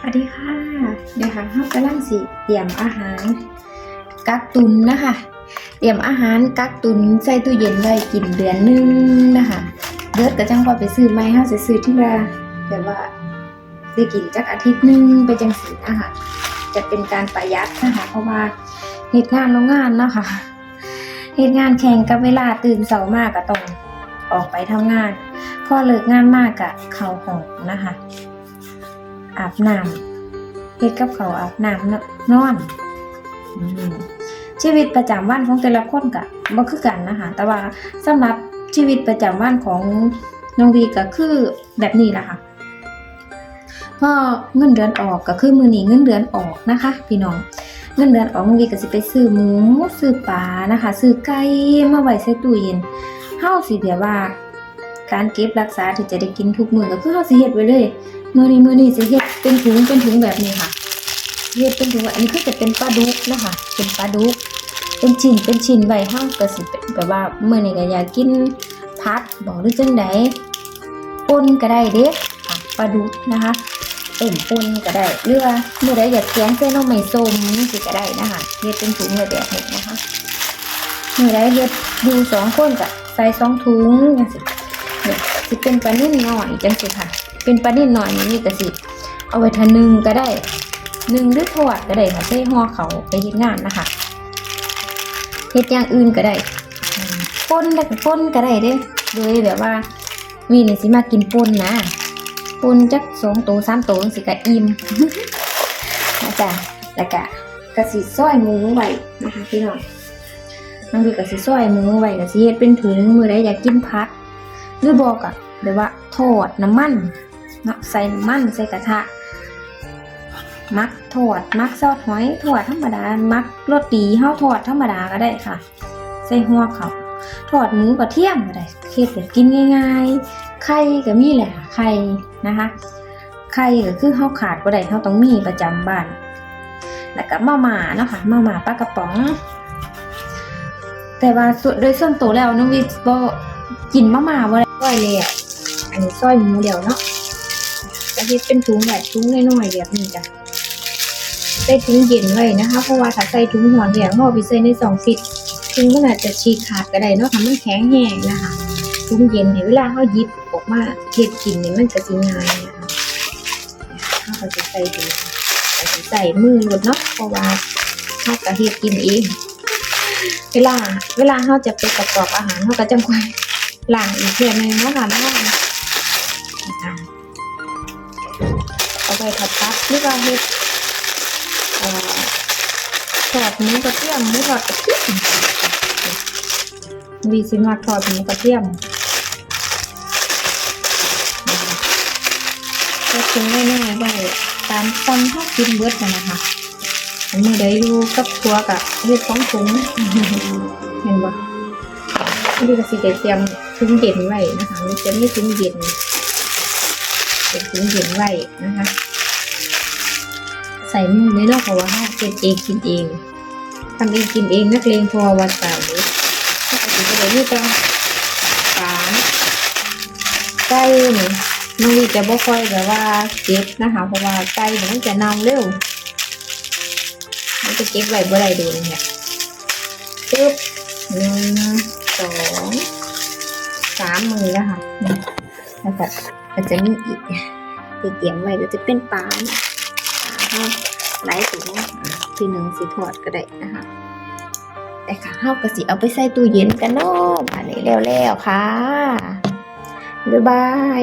สวัสดีค่ะเดี๋ยวค่ะเรากำลังสิเตรียมอาหาร กักตุนนะคะ เตรียมอาหารกักตุนใส่ตู้เย็นไว้กินเดือนหนึงนะคะเดือดก็จังว่าไปซื้อไม่เฮาสิซื้อที่ละแบบว่าได้กินจักอาทิตย์หนึงไปจังสีนะคะจะเป็นการประหยัดนะคะ เพราะว่าเหตุงานโรงงานเนาะคะเหตุงานแข่งกับเวลาตื่นเสาร์มากก็ต้องออกไปทำงาน พอเลิกงานมากกะเข้าห้องนะคะ อาบน้ำเฮ็ดกับเขาวอาบน้ำนอนชีวิตประจำวันของแต่ละคนก็บ่คือกันนะคะแต่ว่าสำหรับชีวิตประจำวันของน้องวีก็คือแบบนี้ล่ะค่ะพอเงินเดือนออกก็คือมื้อนี้เงินเดือนออกนะคะ พี่น้องเงินเดือนออกน้องวีก็สิไปซื้อหมูซื้อปลานะคะซื้อไก่มาไว้ใส่ตู้เย็นเฮาสิแบบว่า การเก็บรักษาที่จะได้กินทุกมื้อก็คือเฮาสิเฮ็ดไว้เลย มือนี้มือนี้จะเฮ็ดเป็นถุงเป็นถุงแบบนี้ค่ะเฮ็ดเป็นถุงอันนี้คือจะเป็นปลาดุกนะคะเป็นปลาดุก เป็นชิ้นเป็นชิ้นไว้ห้างก็สิแบบว่ามื้อนี้ก็อยากกินพัดบอกหรือจังไดปนก็ได้เด้ค่ะปลาดุกนะคะต้มปนก็ได้หรือว่าเมื้อใดอยากแกงใส่หน่องไม้ส้มนี่สิก็ได้นะคะเฮ็ดเป็นถุงแบบนี้นะคะเมื้อใดเฮ็ดอยู่สองคนก็ใส่สองถุงจังซี่เนี่ย สิเป็นปลานิ่มน้อยจังซี่ค่ะ เป็นปลานิ่นหน่อยนี่ก็สิเอาไว้ทานึงก็ได้นึ่งหรือทอดก็ได้ค่ะใช้ห่อเขาไปเฮ็ดงานนะคะเฮ็ดอย่างอื่นก็ได้ป่นได้ก็ป่นก็ได้เด้โดยแบบว่ามีนี่สิมากินป่นนะป่นจักสองตัวสามตัวสิก็อิ่มนะจ๊ะแล้วก็กระสิซอยหมูไว้นะคะพี่น้องบางทีก็สิซอยหมูไว้ก็สิเฮ็ดเป็นถุงมือใดอยากกินผัด หรือบอกอะแบบว่าทอดน้ำมันเนาะใส่น้ำมันใส่กระทะ มักทอดมักซอสหอยทอดธรรมดา มักโรตีเฮาทอดธรรมดาก็ได้ค่ะ ใส่หัวเขาทอดหมูกระเทียมก็ได้เฮ็ดแบบกินง่าย ๆ ไข่ก็มีแหละไข่นะคะไข่ก็คือเฮาขาดบ่ได้เฮาต้องมีประจำบ้าน แล้วก็มาม่าเนาะค่ะมาม่าปลากระป๋อง แต่ว่าส่วนโดยส่วนตัวแล้วน้องวิสบ่กินมาม่าบ่ได ก้อยเลยอะอันนี้ซอยหมูเดียวเนาะจะเฮ็ดเป็นถุงแบบถุงน้อยๆแบบนี้จ้ะใส่ถุงเย็นไว้นะคะ เพราะว่าถ้าใส่ถุงห่อนแดงห่อไปใส่ในสองฟิตถุงมันอาจจะฉีกขาดก็ได้เนาะถ้ามันแข็งแห้งนะคะถุงเย็นเนี่ยเวลาเขาหยิบออกมาเฮ็ดกินเนี่ยมันจะสิง่ายนะคะเขาก็จะใส่ถุงก็จะใส่มือรดเนาะเพราะว่าเขาก็เฮ็ดกินเองเวลา เวลาเขาจะไปประกอบอาหารเขาก็จำเป็น หลังอีกเทื่อนึงเนาะค่ะแม่อะเอาไปผัดพัดหรือว่าเฮ็ดเอ่อทอดหมูกระเทียมหรือทอดกระเทียมวีสิมาทอดหมูกระเทียมก็ทิ้งไว้ง่ายๆไว้ตามตำข้ากินเบิดนะนะคะอันนี้ได้อยู่กับครัวกับเฮ็ดของถุงเห็นบ่นี่ก็สิได้เตรียม ถุงเย็นไว้นะคะ มันจะมีถุงเย็นเป็นถุงเย็นไว้นะคะ ใส่มือไม่นอกเพราะว่าเราเก็บเองกินเองทำเองกินเองนักเลงพอวัดเสาร์ถ้าอาจจะได้นี่ต้องฝานไก่นี่น้องวีจะบ่ค่อยแบบว่าเก็บนะคะ เพราะว่าไก่มันจะเน่าเร็วมันจะเก็บไว้บ่ได้ดนเนี่ยปึ๊บหนึ่งสอง สามมือแล้วค่ะแล้วก็มันจะมีอีกที่เตรียมไว้ก็จะเป็นปลาเนี่ยปลาไหลายถุงอะทีหนึ่งสีถอดก็ได้นะคะแต่ค่ะเฮาก็สิเอาไปใส่ตู้เย็นกันเนาะอันนี้แล้วๆค่ะ บ๊ายบาย